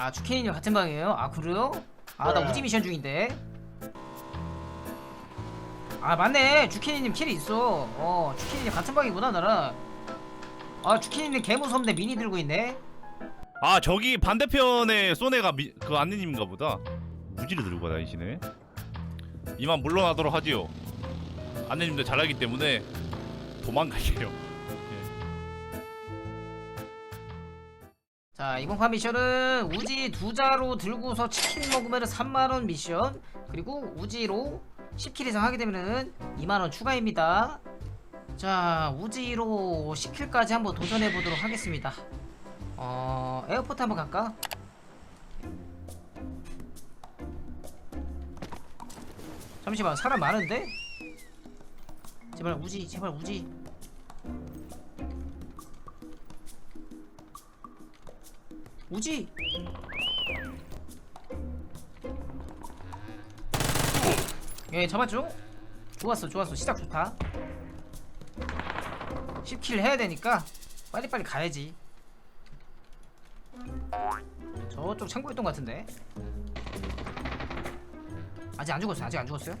아 주케이님 같은 방이에요? 아 그래요? 아 나 우지 미션 중인데. 아 맞네. 주케이님 킬이 있어. 어 주케이님 같은 방이구나 나랑 아 주케이님 개무섭네. 미니 들고 있네. 아 저기 반대편에 쏘네가 미, 그 안내님인가 보다. 무지를 들고 다니시네. 이만 물러나도록 하지요. 안내님들 잘 알기 때문에 도망가세요 자 이번 판 미션은 우지 두 자로 들고서 치킨 먹으면 3만원 미션 그리고 우지로 10킬 이상 하게 되면은 2만원 추가입니다 자 우지로 10킬까지 한번 도전해 보도록 하겠습니다 어 에어포트 한번 갈까? 잠시만 사람 많은데? 제발 우지 제발 우지 우지? 예 잡았죠? 좋았어 좋았어. 시작 좋다. 10킬 해야 되니까 빨리빨리 가야지. 저쪽 창고에 있던 것 같은데. 아직 안 죽었어요 아직 안 죽었어요?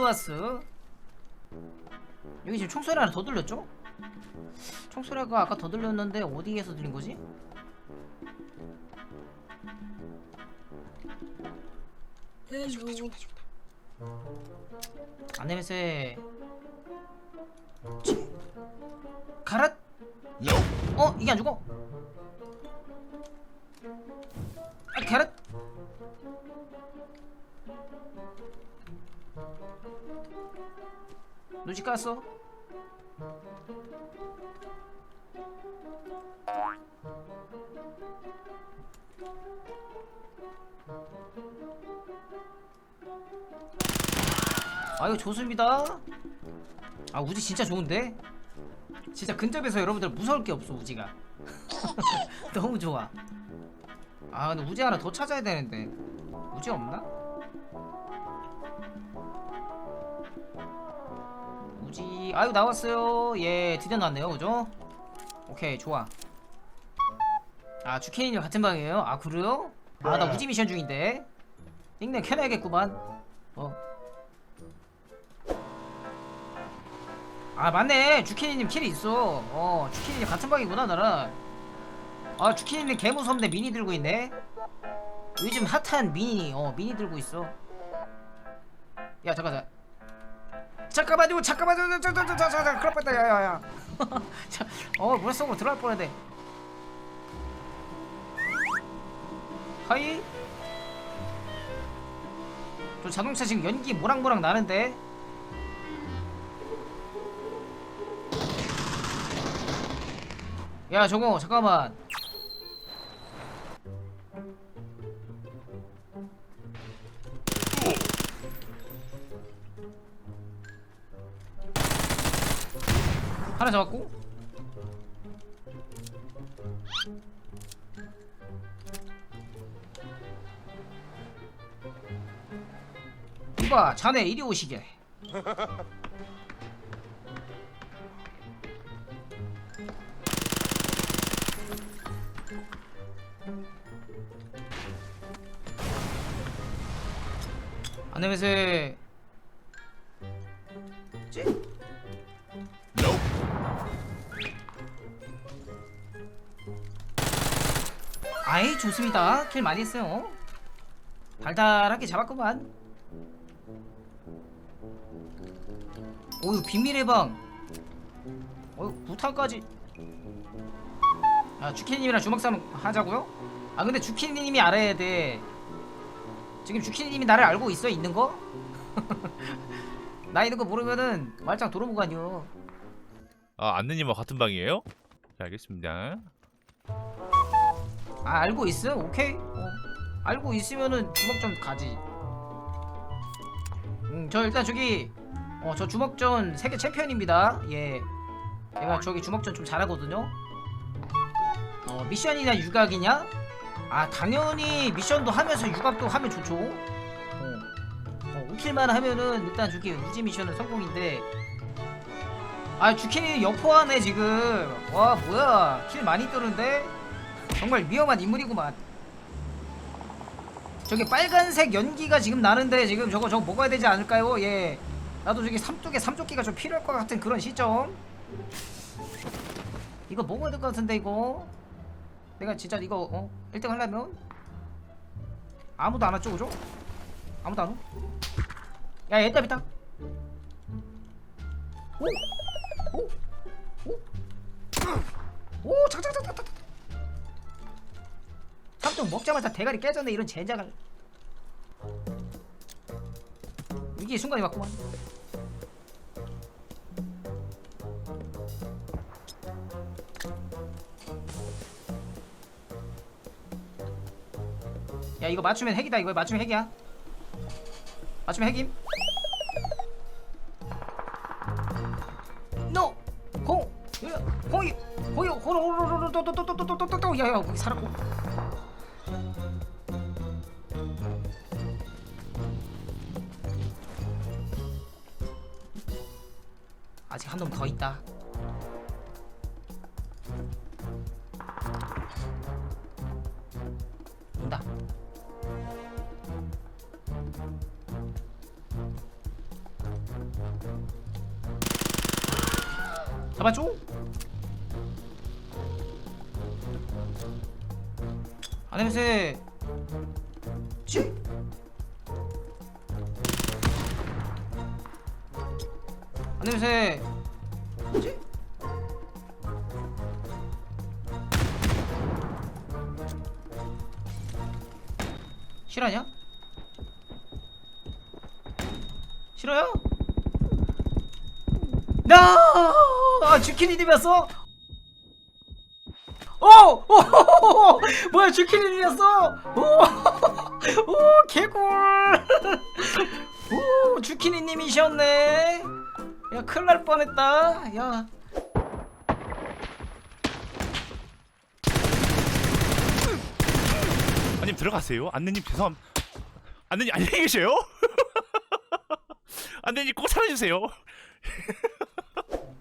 좋았어 여기 지금 총소리 하나 더 들렸죠? 총소리가 아까 더 들렸는데 어디에서 들린 거지? 안내면세 가라 어? 이게 안 죽어? 아 가라 눈치 깠어? 아유 좋습니다 아 우지 진짜 좋은데? 진짜 근접에서 여러분들 무서울 게 없어 우지가 너무 좋아 아 근데 우지 하나 더 찾아야 되는데 우지 없나? 우지 아유 나왔어요. 예 드디어 나왔네요. 그죠? 오케이 좋아. 아 주케이님 같은 방이에요? 아 그래요? 아 나 우지 미션 중인데. 닉네임 켜놔야겠구만. 어. 아 맞네. 주케이님 킬이 있어. 어 주케이님 같은 방이구나 나랑. 아 주케이님 개무섭네 미니 들고 있네. 요즘 핫한 미니 어 미니 들고 있어. 야 잠깐 잠깐 잠깐만요 잠깐만요 저저저저저 그럴 뻔했다 야야야. 어 물속으로 들어갈 뻔했네. 하이. 저 자동차 지금 연기 모락모락 나는데. 야 저거 잠깐만 하나 잡았고. 이봐 자네 이리 오시게. 안녕하세요 아이 좋습니다. 킬 많이 했어요. 달달하게 잡았구만. 오유 비밀의 방. 어유 부탄까지. 아 주키님이랑 주먹싸움 하자고요? 아 근데 주키님이 알아야 돼. 지금 주키님이 나를 알고 있어 있는 거? 나 있는 거 모르면은 말짱 도로무관이요. 아 안내님과 같은 방이에요? 네, 알겠습니다 아 알고 있어? 오케이. 어. 알고 있으면은 주먹전 가지. 음저 일단 저기 어 저 주먹전 세계 챔피언입니다. 예. 제가 저기 주먹전 좀 잘하거든요. 어 미션이냐 유각이냐? 아 당연히 미션도 하면서 유각도 하면 좋죠. 어, 어 5킬만 하면은 일단 저기 우지 미션은 성공인데. 아 주키니 여포하네 지금. 와 뭐야. 킬 많이 뜨는데 정말 위험한 인물이구만 저기 빨간색 연기가 지금 나는데 지금 저거 저거 먹어야 되지 않을까요 예 나도 저기 삼쪽에 삼쪽기가 좀 필요할 것 같은 그런 시점 이거 먹어야 될 것 같은데 이거 내가 진짜 이거 어 1등 하려면 아무도 안 왔죠 그죠? 아무도 안 와? 야 얘다 비다 오! 오! 오! 오! 착착착착착 삼촌 먹자마자 대가리 깨졌네 이런 젠장을 위기의 순간이 왔구만 야 이거 맞추면 핵이다 이거 맞추면 핵이야 맞추면 핵임 노! 호로로로로또또또또또또또 야야 거기 살았고 아직 한 놈 더 있다. 온다. 잡았죠? 안녕하세요. 치 안녕하세요 치 실화냐? 싫어요? 나! 아, 주키니님이었어? 오! 오! 뭐야, 주키니님이었어? 오! 오, 개꿀! 오, 주키니님이셨네? 야, 큰일 날 뻔했다. 야. 아님 들어가세요. 안내님 죄송함. 안내님 안녕히 계세요. 안내님 꼭 살아주세요.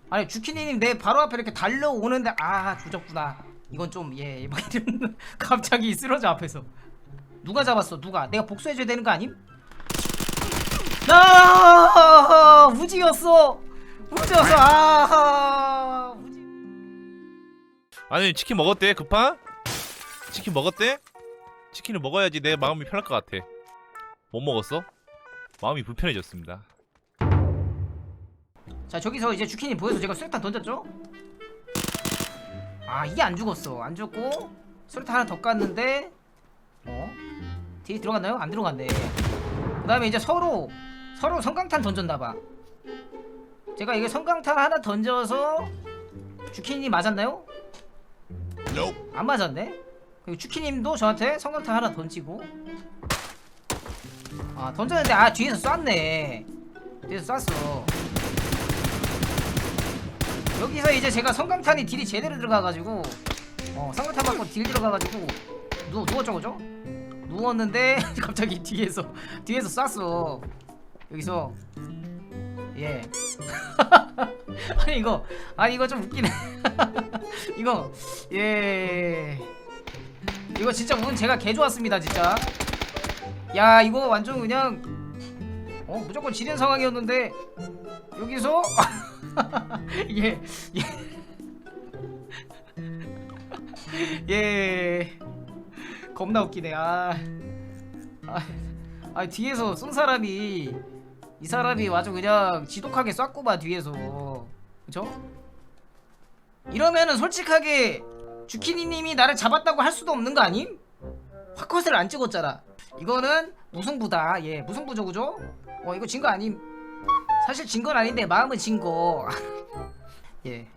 아니, 주키니님 내 바로 앞에 이렇게 달려오는데, 아, 조졌구나. 이건 좀, 예, 막 이런, 갑자기 쓰러져 앞에서. 누가 잡았어, 누가? 내가 복수해줘야 되는 거 아님? 나 우지였어 우지였어 아 우지 아니 치킨 먹었대 급한? 치킨 먹었대? 치킨을 먹어야지 내 마음이 편할 것 같아. 못 먹었어? 마음이 불편해졌습니다. 자 저기서 이제 주키니 보여서 제가 수류탄 던졌죠 아 이게 안 죽었어 안 죽고 수류탄 하나 더 깠는데 어 뒤에 들어갔나요 안 들어갔네 그 다음에 이제 서로 서로 성강탄 던졌나봐. 제가 이게 성강탄 하나 던져서 주키니 맞았나요? 안 맞았네. 그리고 주키님도 저한테 성강탄 하나 던지고. 아 던졌는데 아 뒤에서 쐈네. 뒤에서 쐈어. 여기서 이제 제가 성강탄이 딜이 제대로 들어가가지고 어 성강탄 맞고 딜 들어가가지고 누, 누웠죠 그죠? 누웠는데 갑자기 뒤에서 뒤에서 쐈어 여기서 예 아니 이거 아니 이거 좀 웃기네 이거 예 이거 진짜 운 제가 개 좋았습니다 진짜 야 이거 완전 그냥 어 무조건 지는 상황이었는데 여기서 예, 예. 예. 겁나 웃기네. 아. 아, 아 뒤에서 쏜 사람이 이 사람이 아주 그냥 지독하게 쐈구만 뒤에서. 그쵸? 이러면은 솔직하게 주키니님이 나를 잡았다고 할 수도 없는 거 아님? 화컷을 안 찍었잖아. 이거는 무승부다. 예, 무승부죠, 그죠? 어, 이거 진 거 아님? 사실 진 건 아닌데 마음은 진 거. 예.